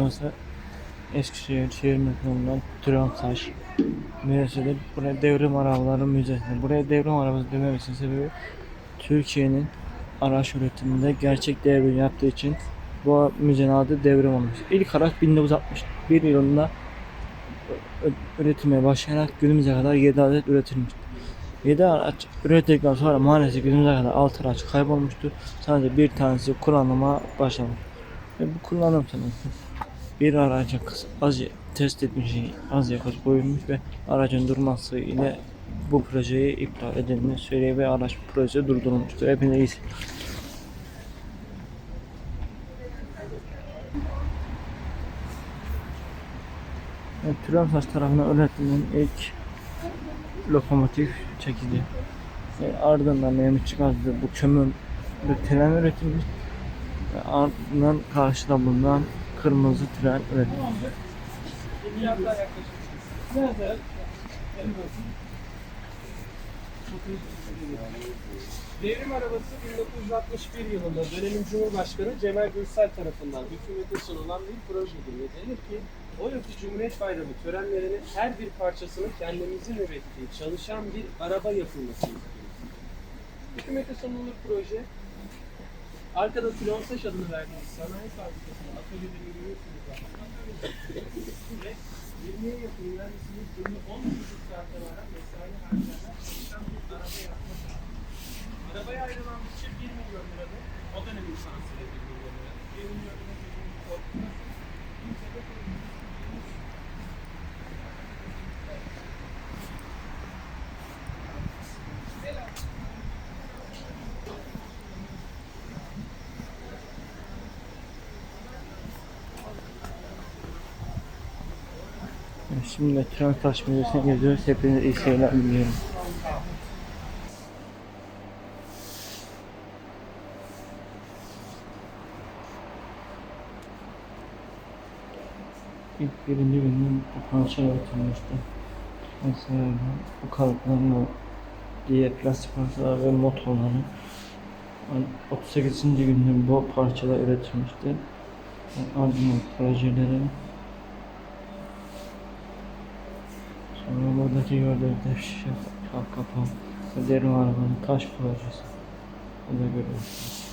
Burası Eskişehir Şehir Merkezi'nden Turansaç Müzesi'dir. Buraya devrim arabaları müzesi. Buraya devrim arabası dememesinin sebebi Türkiye'nin araç üretiminde gerçek devrim yaptığı için bu müzenin adı devrim olmuş. İlk araç 1961 yılında üretime başlayarak günümüze kadar 7 adet üretilmiştir. 7 araç üretildikten sonra maalesef günümüze kadar 6 araç kaybolmuştur. Sadece bir tanesi kullanıma başlamış. Ve bu kullanım sırasında bir aracın kıs- az test etmiş, az yakıt koyulmuş ve aracın durması ile bu projeyi iptal edildiğini söylüyor ve araç proje durdurulmuştur. Seyirler. Evet, Trabzon tarafından üretilen ilk lokomotif çekildi. Ve ardından Mehmet çıkardı bu kömür bir tren üretilmiş. Ve ardından karşıda bulunan kırmızı tren üretilmiş. Devrim arabası 1961 yılında dönemin Cumhurbaşkanı Cemal Gürsel tarafından hükümete sunulan bir projedir ve denir ki o yılki Cumhuriyet Bayramı törenlerinin her bir parçasının kendimizin ürettiği çalışan bir araba yapılması istiyoruz. Hükümete sunulur proje. Arkada Tronsaş adını verdiğimiz sanayi fabrikasının atölyeleri görüyorsunuz zaten. Ve 20'ye yakın mühendisimiz günde 10,5 saatten varan mesai harcayarak çalışan bir araba yapma Arabaya ayrılan bütçe 1 milyon liradır. O dönemin sansürü 1 milyon lira. 1 milyon lira Şimdi tren taş müzesine geziyoruz. Hepinize iyi seyirler diliyorum. İlk birinci günün bu parça üretilmişti. Mesela bu kalıpların diğer plastik parçalar ve motorları 38. günde bu parçalar üretilmişti. Ardından projeleri Sonra buradaki gördüğünüz şişe kalk kapağı derin arabanın taş projesi. Burada görüyorsunuz.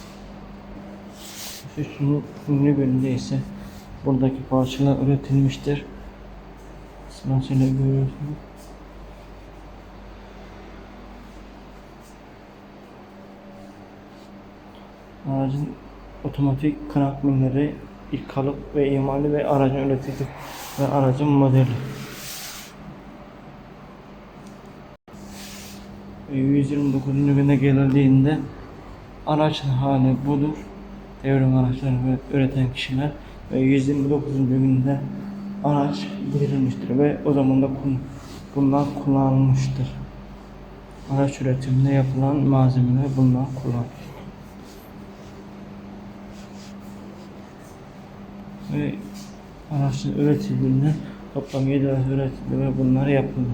Üçüncü bölümde ise buradaki parçalar üretilmiştir. Sırasıyla görüyorsunuz. Aracın otomatik kanat milleri ilk kalıp ve imali ve aracın üretildi ve aracın modeli. 129. güne geldiğinde araç hali budur. Devrim araçlarını üreten kişiler ve 129. günde araç verilmiştir ve o zaman da bunlar kullanılmıştır. Araç üretiminde yapılan malzemeler bunlar kullanılmıştır. Ve araçın üretildiğinde toplam 7 araç üretildi ve bunlar yapıldı.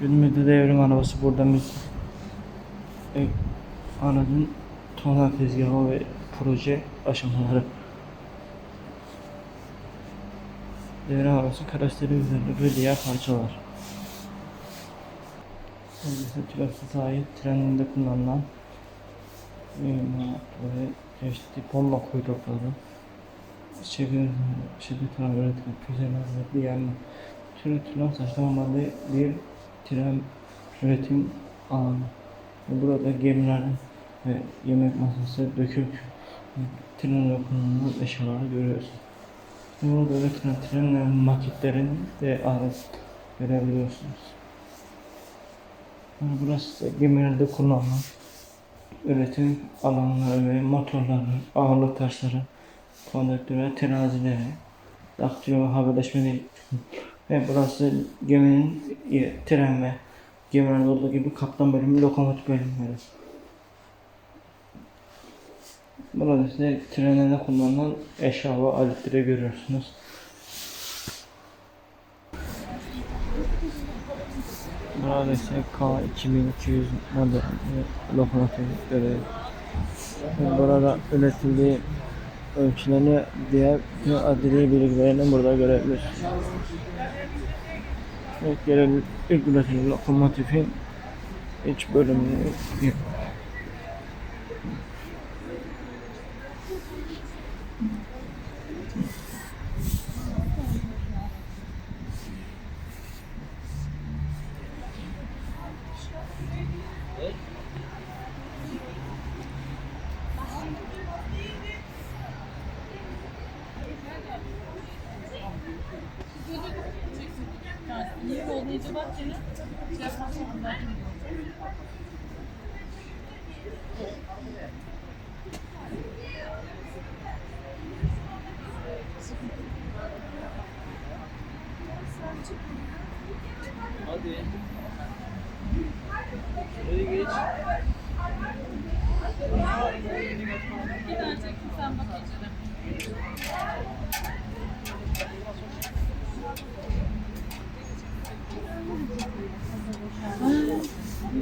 Günümüzde devrim arabası burada biz e, aracın tonel tezgahı ve proje aşamaları. Devrim arabası karoseri üzerinde ve diğer parçalar. Öncesi tüfekli ait treninde kullanılan ve çeşitli bomba kuyrukları. Şehir tarafı üretilen füzeler ve diğer Türütülen saç normalde bir tren üretim alanı. Burada gemilerin ve yemek masası dökük tren kullanılan eşyaları görüyorsun. Ve Burada üretilen trenlerin maketlerini de alet görebiliyorsunuz. Yani burası gemilerde kullanılan üretim alanları ve motorları, ağırlık taşları, kondaktör ve terazileri, daktilo haberleşmeleri ve burası geminin e, tren ve gemilerde olduğu gibi kaptan bölümü, lokomotif bölümleri. Burada ise trenlerde kullanılan eşya ve aletleri görüyorsunuz. Burada ise K2200 model lokomotif görüyoruz. Burada üretildiği ölçülerini diğer adli bilgilerini burada görebilirsiniz. Evet, gelelim ilk üretilen lokomotifin iç bölümünü İyi iyice bak yine. Hadi. Şuraya geç. Gidereceksin sen bak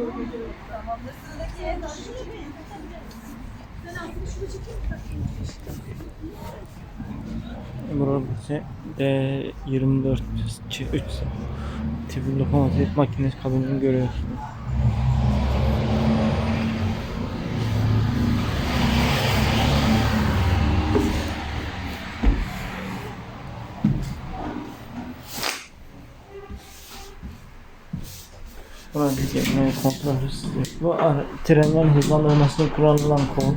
al. Burada ise D24 3 tipi lokomotif makinesi kabinini görüyorsunuz. Burada geçmeyi kontrol sistemi. Bu trenlerin hızlandırmasını kullanılan kol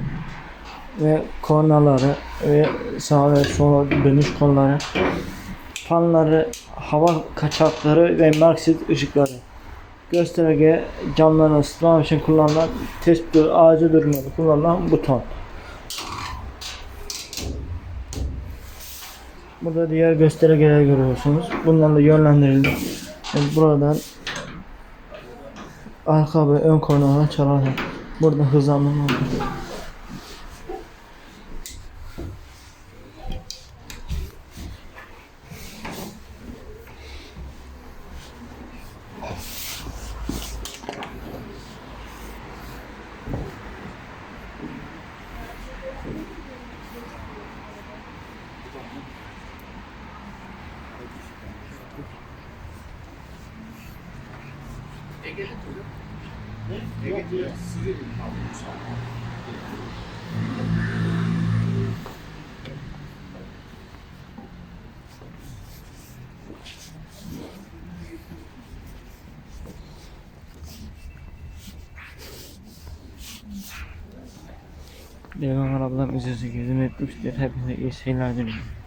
ve kornaları ve sağ ve sola dönüş kolları, fanları, hava kaçakları ve marksit ışıkları. Gösterge camlarını ısıtmak için kullanılan test ağacı durumunda kullanılan buton. Burada diğer göstergeler görüyorsunuz. Bunlarla yönlendirildi. Yani buradan arka ve ön kornalar çalarak burada hızlandırma var. Devam arabadan üzerine girdim etmiştir. Hepinize iyi seyirler diliyorum.